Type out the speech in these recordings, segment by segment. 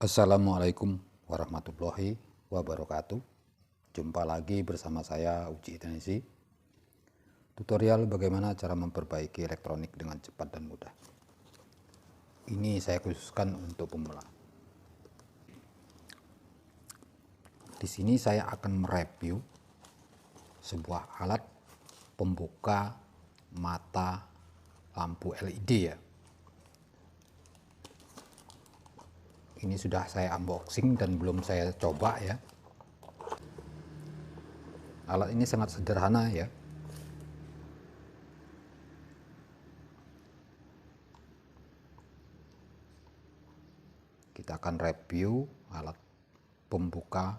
Assalamualaikum warahmatullahi wabarakatuh. Jumpa lagi bersama saya Uci Itenisi. Tutorial bagaimana cara memperbaiki elektronik dengan cepat dan mudah. Ini saya khususkan untuk pemula. Di sini saya akan mereview sebuah alat pembuka mata lampu LED ya ini sudah saya unboxing dan belum saya coba ya. Alat ini sangat sederhana ya. Kita akan review alat pembuka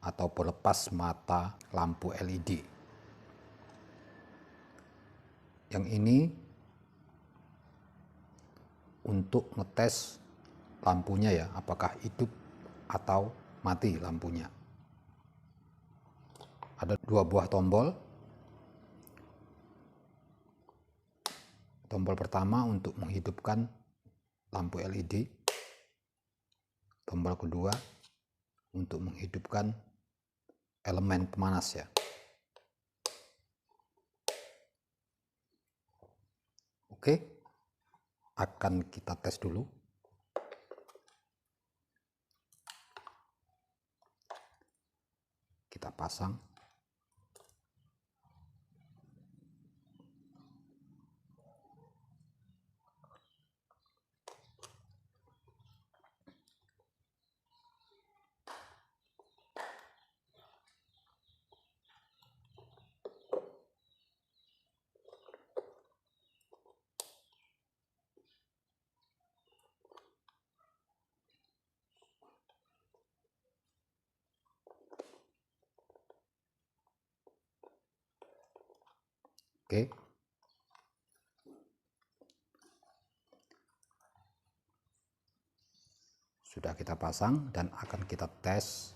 atau pelepas mata lampu LED yang ini untuk ngetes lampunya ya, apakah hidup atau mati lampunya. Ada dua buah tombol. Tombol pertama untuk menghidupkan lampu LED. Tombol kedua untuk menghidupkan elemen pemanas ya. Oke, akan kita tes dulu. Kita pasang Oke. Sudah kita pasang dan akan kita tes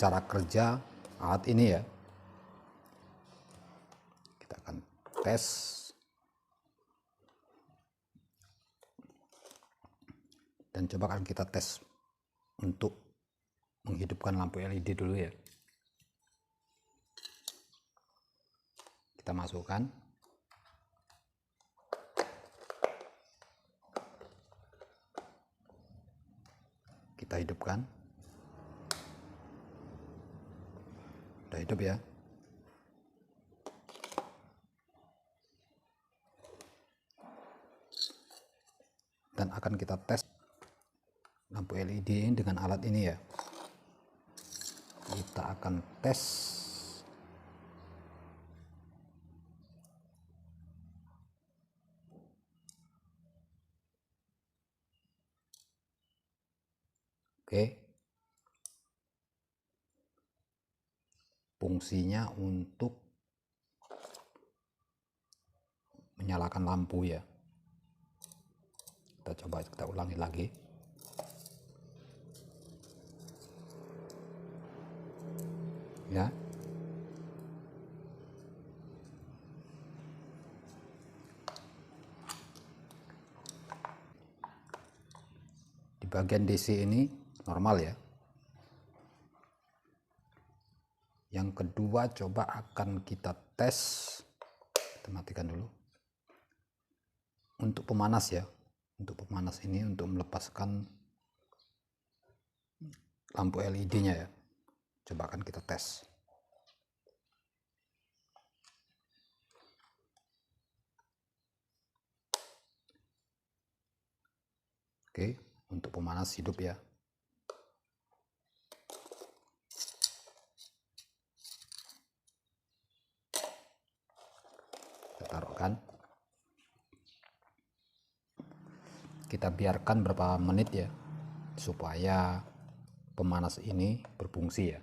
cara kerja alat ini ya. Kita akan tes dan coba akan kita tes untuk menghidupkan lampu LED dulu ya. Kita masukkan. Kita hidupkan. Udah hidup ya? Dan akan kita tes lampu LED dengan alat ini ya. Kita akan tes Oke. Fungsinya untuk menyalakan lampu ya. Kita coba kita ulangi lagi. Ya. Di bagian DC ini normal ya. Yang kedua coba akan kita tes, kita matikan dulu. Untuk pemanas ya, untuk pemanas ini untuk melepaskan lampu LED-nya ya. Coba akan kita tes. Oke, untuk pemanas hidup ya. Taruhkan kita biarkan berapa menit ya supaya pemanas ini berfungsi ya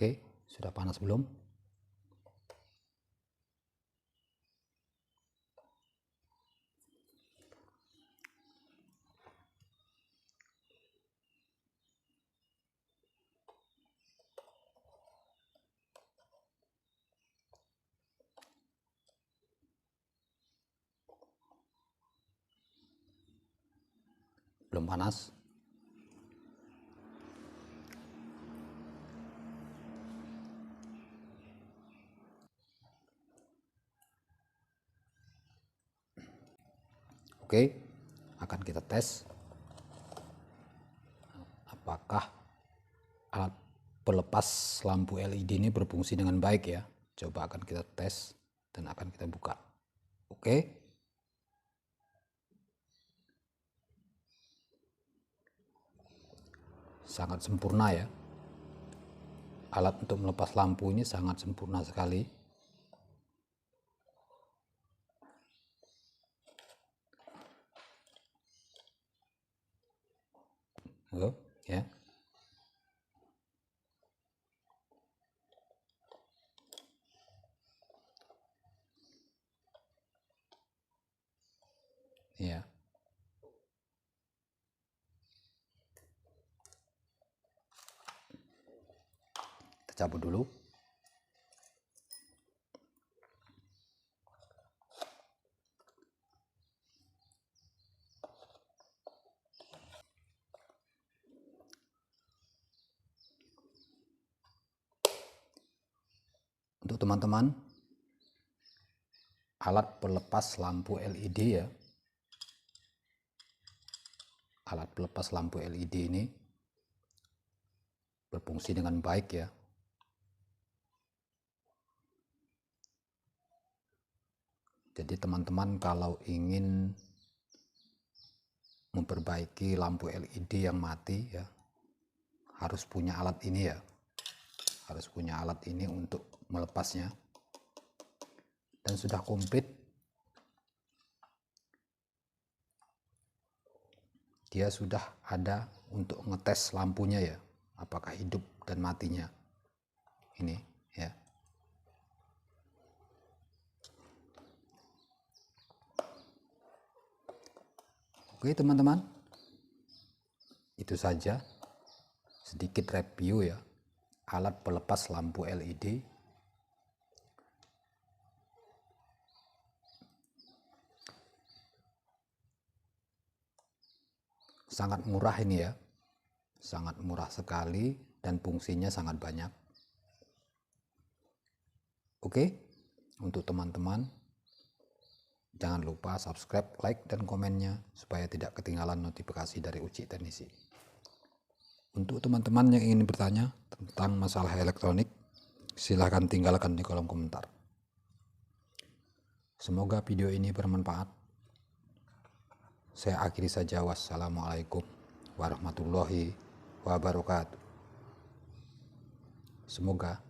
Oke, sudah panas belum? Belum panas. Oke, akan kita tes apakah alat pelepas lampu LED ini berfungsi dengan baik ya. Coba akan kita tes dan akan kita buka. Oke. Sangat sempurna ya. Alat untuk melepas lampu ini sangat sempurna sekali. Halo, ya. Ya. Kita cabut dulu. Untuk teman-teman, alat pelepas lampu LED ya. Alat pelepas lampu LED ini berfungsi dengan baik ya. Jadi teman-teman kalau ingin memperbaiki lampu LED yang mati ya harus punya alat ini ya. Harus punya alat ini untuk melepasnya. Dan sudah komplit. Dia sudah ada untuk ngetes lampunya ya. Apakah hidup dan matinya. Ini ya Oke teman-teman. Itu saja. Sedikit review ya. Alat pelepas lampu LED sangat murah ini ya. Sangat murah sekali dan fungsinya sangat banyak. Oke untuk teman-teman jangan lupa subscribe like dan komennya supaya tidak ketinggalan notifikasi dari Uci Teknisi untuk teman-teman yang ingin bertanya tentang masalah elektronik silahkan tinggalkan di kolom komentar semoga video ini bermanfaat saya akhiri saja wassalamualaikum warahmatullahi wabarakatuh. Semoga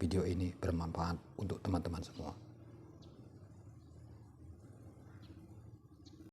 video ini bermanfaat untuk teman-teman semua.